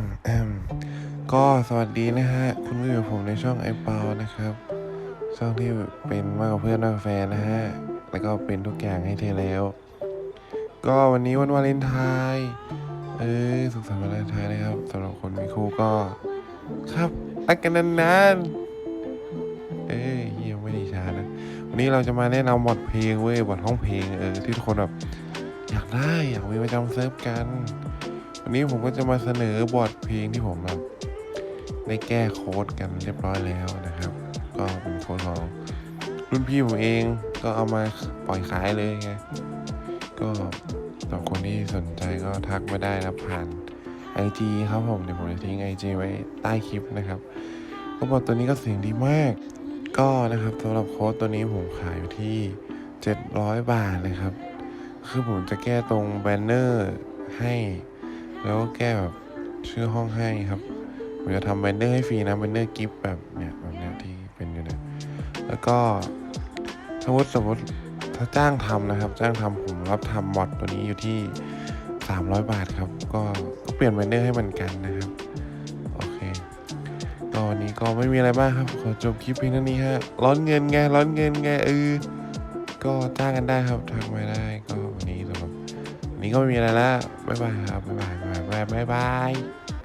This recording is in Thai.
มแอมก็สวัสดีนะฮะ คุณผู้อยู่ผมในช่องไอเปานะครับ ช่องที่เป็นมากกว่าเพื่อนมากกว่าแฟนนะฮะ แล้วก็เป็นทุกอย่างให้เธอแล้ว ก็วันนี้วันวาเลนไทน์เออสุขสันต์วาเลนไทน์นะครับสำหรับคนมีคู่ก็ ครับรักกันนานๆเอ้ยเฮียไม่ดีช้านะ วันนี้เราจะมาแนะนำบทเพลงเว้ยบทห้องเพลงเออที่ทุกคนแบบอยากได้อยากมีประจำเซิร์ฟกัน วันนี้ผมก็จะมาเสนอบทเพลงที่ผมแบบได้แก้โค้ดกันเรียบร้อยแล้วนะครับ ก็เป็นโค้ดของรุ่นพี่ผมเองก็เอามาปล่อยขายเลยไงก็สำหรับคนที่สนใจก็ทักมาได้นะผ่าน IG ครับผมเดี๋ยวผมจะทิ้ง IG ไว้ใต้คลิปนะครับก็บทตัวนี้ก็เสียงดีมาก ก็นะครับสำหรับโค้ดตัวนี้ผมขายอยู่ที่ 700 บาทนะครับ คือผมจะแก้ตรงแบนเนอร์ให้ แล้วก็แก้แบบชื่อห้องให้ครับผมจะทำแบนเนอร์ให้ฟรีนะแบนเนอร์กิฟต์แบบเนี้ยแบบเนี้ยที่เป็นอยู่เนี่ยแล้วก็สมมติสมมติถ้าจ้างทำนะครับ จ้างทำผมรับทำมอดตัวนี้อยู่ที่ 300 บาทครับ ก็ก็เปลี่ยนแบนเนอร์ให้มือนกันนะครับโอเคก็วันนี้ก็ไม่มีอะไรมากครับขอจบคลิปเพียงเท่านี้ฮะร้อนเงินไงร้อนเงินไงเออก็จ้างกันได้ครับทักมาได้ก็ นี้ก็ไม่มีอะไรแล้วบ๊ายบายครับบ๊ายบายบ๊ายบายบ๊ายบาย